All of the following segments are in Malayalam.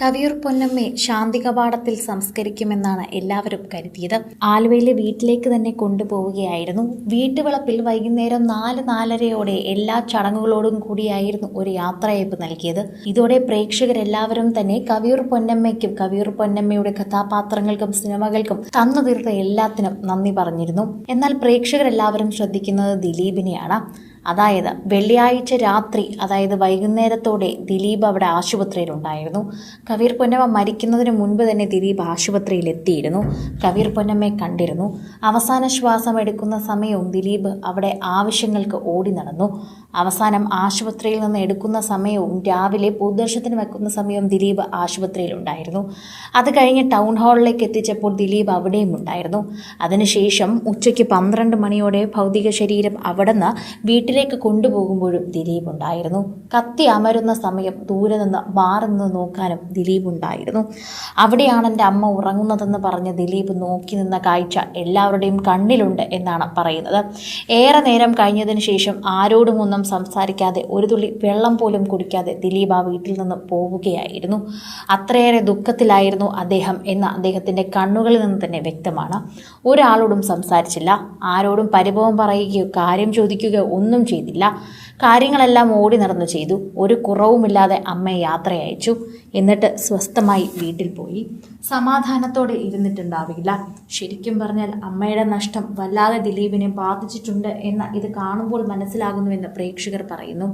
കവിയൂർ പൊന്നമ്മയെ ശാന്തി കവാടത്തിൽ സംസ്കരിക്കുമെന്നാണ് എല്ലാവരും കരുതിയത്. ആലുവയിലെ വീട്ടിലേക്ക് തന്നെ കൊണ്ടുപോവുകയായിരുന്നു. വീട്ടുവളപ്പിൽ വൈകുന്നേരം നാല് നാലരയോടെ എല്ലാ ചടങ്ങുകളോടും കൂടിയായിരുന്നു ഒരു യാത്രയയപ്പ് നൽകിയത്. ഇതോടെ പ്രേക്ഷകരെല്ലാവരും തന്നെ കവിയൂർ പൊന്നമ്മയ്ക്കും കവിയൂർ പൊന്നമ്മയുടെ കഥാപാത്രങ്ങൾക്കും സിനിമകൾക്കും തന്നു തീർത്ത എല്ലാത്തിനും നന്ദി പറഞ്ഞിരുന്നു. എന്നാൽ പ്രേക്ഷകരെല്ലാവരും ശ്രദ്ധിക്കുന്നത് ദിലീപിനെയാണ്. അതായത് വെള്ളിയാഴ്ച രാത്രി അതായത് വൈകുന്നേരത്തോടെ ദിലീപ് അവിടെ ആശുപത്രിയിലുണ്ടായിരുന്നു. കവീർ പൊന്നമ്മ മരിക്കുന്നതിന് മുൻപ് തന്നെ ദിലീപ് ആശുപത്രിയിൽ എത്തിയിരുന്നു കവിർ പൊന്നമ്മയെ കണ്ടിരുന്നു. അവസാന ശ്വാസം എടുക്കുന്ന സമയവും ദിലീപ് അവിടെ ആവശ്യങ്ങൾക്ക് ഓടി നടന്നു. അവസാനം ആശുപത്രിയിൽ നിന്ന് എടുക്കുന്ന സമയവും രാവിലെ പൊതുദർശനത്തിന് വെക്കുന്ന സമയവും ദിലീപ് ആശുപത്രിയിലുണ്ടായിരുന്നു അത് കഴിഞ്ഞ് ടൗൺ ഹാളിലേക്ക് എത്തിച്ചപ്പോൾ ദിലീപ് അവിടെയും ഉണ്ടായിരുന്നു. അതിനുശേഷം ഉച്ചയ്ക്ക് പന്ത്രണ്ട് മണിയോടെ ഭൗതിക ശരീരം അവിടുന്ന് വീട്ടിലേക്ക് കൊണ്ടുപോകുമ്പോഴും ദിലീപ് ഉണ്ടായിരുന്നു. കത്തി അമരുന്ന സമയം ദൂരെ നിന്ന് മാറി നിന്ന് നോക്കാനും ദിലീപ് ഉണ്ടായിരുന്നു. അവിടെയാണ് എന്റെ അമ്മ ഉറങ്ങുന്നതെന്ന് പറഞ്ഞ് ദിലീപ് നോക്കി നിന്ന കാഴ്ച എല്ലാവരുടെയും കണ്ണിലുണ്ട് എന്നാണ് പറയുന്നത്. ഏറെ നേരം കഴിഞ്ഞതിന് ശേഷം ആരോടും ഒന്നും സംസാരിക്കാതെ ഒരു തുള്ളി വെള്ളം പോലും കുടിക്കാതെ ദിലീപ് ആ വീട്ടിൽ നിന്ന് പോവുകയായിരുന്നു. അത്രയേറെ ദുഃഖത്തിലായിരുന്നു അദ്ദേഹം എന്ന് അദ്ദേഹത്തിന്റെ കണ്ണുകളിൽ നിന്ന് തന്നെ വ്യക്തമാണ്. ഒരാളോടും സംസാരിച്ചില്ല. ആരോടും പരിഭവം പറയുകയോ കാര്യം ചോദിക്കുകയോ ഒന്നും ചെയ്തില്ല. കാര്യങ്ങളെല്ലാം ഓടി നടന്നു ചെയ്തു. ഒരു കുറവുമില്ലാതെ അമ്മയെ യാത്രയയച്ചു. എന്നിട്ട് സ്വസ്ഥമായി വീട്ടിൽ പോയി. സമാധാനത്തോടെ ഇരുന്നിട്ടുണ്ടാവില്ല. ശരിക്കും പറഞ്ഞാൽ അമ്മയുടെ നഷ്ടം വല്ലാതെ ദിലീപിനെ ബാധിച്ചിട്ടുണ്ട് എന്ന ഇത് കാണുമ്പോൾ മനസ്സിലാകുന്നുവെന്ന് പ്രേക്ഷകർ പറയുന്നു.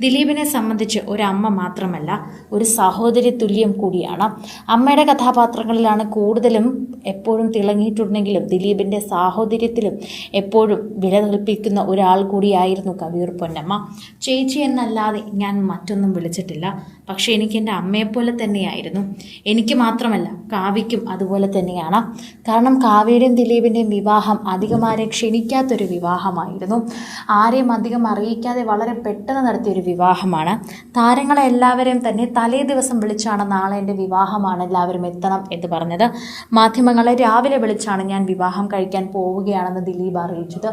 ദിലീപിനെ സംബന്ധിച്ച് ഒരു അമ്മ മാത്രമല്ല ഒരു സഹോദരി തുല്യം കൂടിയാണ്. അമ്മയുടെ കഥാപാത്രങ്ങളിലാണ് കൂടുതലും എപ്പോഴും തിളങ്ങിയിട്ടുണ്ടെങ്കിലും ദിലീപിന്റെ സാഹോദര്യത്തിലും എപ്പോഴും വില കൽപ്പിക്കുന്ന ഒരാൾ കൂടിയായിരുന്നു കവിയൂർ പൊന്നമ്മ. ചേച്ചി എന്നല്ലാതെ ഞാൻ മറ്റൊന്നും വിളിച്ചിട്ടില്ല. പക്ഷേ എനിക്ക് എന്റെ അമ്മയെപ്പോലെ തന്നെയായിരുന്നു. എനിക്ക് മാത്രമല്ല കാവ്യയ്ക്കും അതുപോലെ തന്നെയാണ്. കാരണം കാവ്യയുടെയും ദിലീപിന്റെയും വിവാഹം അധികം ആരെ ക്ഷണിക്കാത്തൊരു വിവാഹമായിരുന്നു. ആരെയും അധികം അറിയിക്കാതെ വളരെ പെട്ടെന്ന് നടത്തിയൊരു വിവാഹമാണ്. താരങ്ങളെ എല്ലാവരെയും തന്നെ തലേ ദിവസം വിളിച്ചാണ് നാളെ എന്റെ വിവാഹമാണ് എല്ലാവരും എത്തണം എന്ന് പറഞ്ഞത്. മാധ്യമങ്ങളെ രാവിലെ വിളിച്ചാണ് ഞാൻ വിവാഹം കഴിക്കാൻ പോവുകയാണെന്ന് ദിലീപ് അറിയിച്ചത്.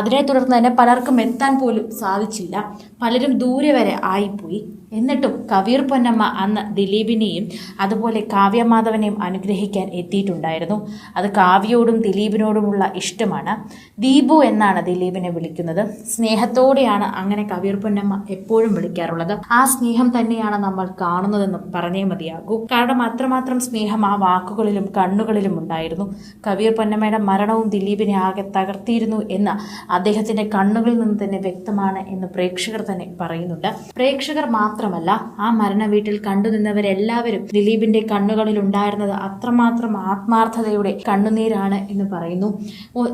അതിനെ തുടർന്ന് തന്നെ പലർക്കും എത്താൻ പോലും സാധിച്ചില്ല. പലരും ദൂരെ വരെ ആയിപ്പോയി. എന്നിട്ടും കവീർ പൊന്നമ്മ അന്ന് ദിലീപിനെയും അതുപോലെ കാവ്യമാധവനെയും അനുഗ്രഹിക്കാൻ എത്തിയിട്ടുണ്ടായിരുന്നു. അത് കാവ്യയോടും ദിലീപിനോടുമുള്ള ഇഷ്ടമാണ്. ദീപു എന്നാണ് ദിലീപിനെ വിളിക്കുന്നത്. സ്നേഹത്തോടെയാണ് അങ്ങനെ കവിയർ പൊന്നമ്മ എപ്പോഴും വിളിക്കാറുള്ളത്. ആ സ്നേഹം തന്നെയാണ് നമ്മൾ കാണുന്നതെന്ന് പറഞ്ഞേ മതിയാകൂ. കാരണം അത്രമാത്രം സ്നേഹം ആ വാക്കുകളിലും കണ്ണുകളിലും ഉണ്ടായിരുന്നു. കവിയർ പൊന്നമ്മയുടെ മരണവും ദിലീപിനെ ആകെ തകർത്തിയിരുന്നു എന്ന് അദ്ദേഹത്തിന്റെ കണ്ണുകളിൽ നിന്ന് തന്നെ വ്യക്തമാണ് എന്ന് പ്രേക്ഷകർ തന്നെ പറയുന്നുണ്ട്. പ്രേക്ഷകർ മാത്രമല്ല ആ മരണ വീട്ടിൽ കണ്ടു നിന്നവരെല്ലാവരും ദിലീപിന്റെ കണ്ണുകളിൽ ഉണ്ടായിരുന്നത് അത്രമാത്രം ആത്മാർത്ഥതയുടെ കണ്ണുനീരാണ് എന്ന് പറയുന്നു.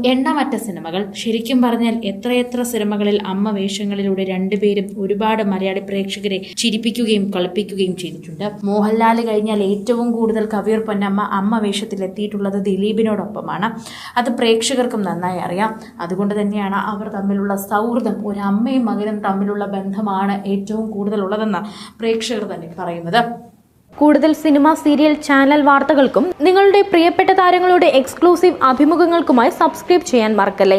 എണ്ണമറ്റ സിനിമകൾ. ശരിക്കും പറഞ്ഞാൽ എത്രയെത്ര സിനിമകളിൽ അമ്മ വേഷങ്ങളിലൂടെ രണ്ടുപേരും ഒരുപാട് മലയാളി പ്രേക്ഷകരെ ചിരിപ്പിക്കുകയും കളിപ്പിക്കുകയും ചെയ്തിട്ടുണ്ട്. മോഹൻലാൽ കഴിഞ്ഞാൽ ഏറ്റവും കൂടുതൽ കവിയർ പൊന്നമ്മ അമ്മ വേഷത്തിൽ എത്തിയിട്ടുള്ളത് ദിലീപിനോടൊപ്പമാണ്. അത് പ്രേക്ഷകർക്കും നന്നായി അറിയാം. അതുകൊണ്ട് തന്നെയാണ് അവർ തമ്മിലുള്ള സൗഹൃദം ഒരു അമ്മയും മകനും തമ്മിലുള്ള ബന്ധമാണ് ഏറ്റവും കൂടുതൽ ഉള്ളതെന്ന് പ്രേക്ഷകർ തന്നെ പറയുന്നത്. കൂടുതൽ സിനിമ സീരിയൽ ചാനൽ വാർത്തകൾക്കും നിങ്ങളുടെ പ്രിയപ്പെട്ട താരങ്ങളുടെ എക്സ്ക്ലൂസീവ് അഭിമുഖങ്ങൾക്കുമായി സബ്സ്ക്രൈബ് ചെയ്യാൻ മറക്കല്ലേ?